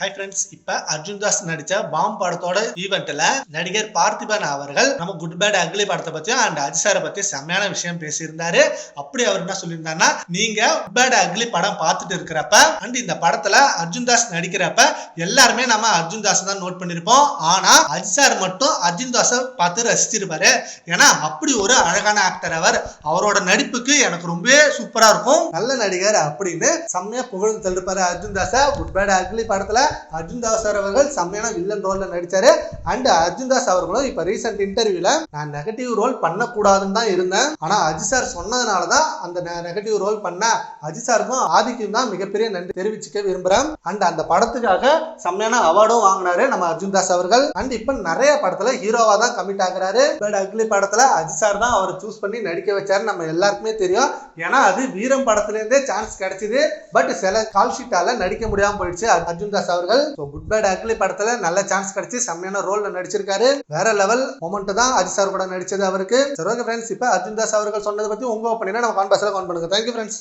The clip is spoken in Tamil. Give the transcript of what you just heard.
ஹாய் ஃப்ரெண்ட்ஸ் இப்ப அர்ஜுன் தாஸ் நடிச்ச பாம் படத்தோட ஈவெண்ட்ல நடிகர் பார்த்திபன் அவர்கள் நம்ம குட் பேட் அக்லி படத்தை பத்தியும் அண்ட் அஜிசாரை பத்தி செம்மையான விஷயம் பேசியிருந்தாரு. அப்படி அவர் என்ன சொல்லியிருந்தாருன்னா நீங்க குட் பேட் அக்லி படம் பார்த்துட்டு இருக்கிறப்ப அண்ட் இந்த படத்துல அர்ஜுன் தாஸ் நடிக்கிறப்ப எல்லாருமே நம்ம அர்ஜுன் தாஸ் தான் நோட் பண்ணிருப்போம். ஆனா அஜிசார் மட்டும் அர்ஜுன் தாஸை பார்த்து ரசிச்சிருப்பாரு. ஏன்னா அப்படி ஒரு அழகான ஆக்டர் அவர். அவரோட நடிப்புக்கு எனக்கு ரொம்பவே சூப்பரா இருக்கும். நல்ல நடிகர் அப்படின்னு செம்மையா புகழ்ந்து தள்ளிருப்பாரு அர்ஜுன் தாஸை. குட் பேட் அக்லி படத்துல அர்ஜுன் தாஸ் அவர்கள் செம்மையான வில்லன் ரோல்ல நடிச்சாரு. அண்ட் அர்ஜுன் தாஸ் அவர்களும் இப்ப ரீசெண்ட் இன்டர்வியூல நான் நெகட்டிவ் ரோல் பண்ணக்கூடாதுன்னு தான் இருந்தேன். ஆனா அஜித் சார் சொன்னதுனால தான் அந்த நெகட்டிவ் ரோல் பண்ண அஜித் சாருக்கும் ஆதிக்கும் தான் மிகப்பெரிய நன்றி தெரிவிச்சுக்க விரும்புறேன். அண்ட் அந்த படத்துக்காக செம்மையான அவார்டும் வாங்கினாரு நம்ம அர்ஜுன் தாஸ் அவர்கள். அண்ட் இப்ப நிறைய படத்துல ஹீரோவா தான் கமிட் ஆகிறாரு. பட் அக்லி படத்துல அஜித் சார் தான் அவரை சூஸ் பண்ணி நடிக்க வச்சாரு. நம்ம எல்லாருக்குமே தெரியும். ஏன்னா அது வீரம் படத்துல இருந்தே சான்ஸ் கிடைச்சது. பட் சில கால் ஷீட்டால நடிக்க முடியாம போயிடுச்சு அர்ஜுன் தாஸ் அவர்கள். ஸோ குட் பேட் அக்லி படத்துல நல்ல சான்ஸ் கிடைச்சு செம்மையான ரோல்ல நடிச்சிருக்காரு. வேற லெவல் மொமெண்ட் தான் அஜித் சார் கூட நடிச்சது அவருக்கு. சரி ஓகே ஃப்ரெண்ட்ஸ் இப்போ அர்ஜுன் தாஸ் அவர்கள் சொன்னதை பத்தி உங்க ஒப்பீனியனை நம்ம கான்பாஸ்ல கவுண்ட் பண்ணுங்க. Thank you friends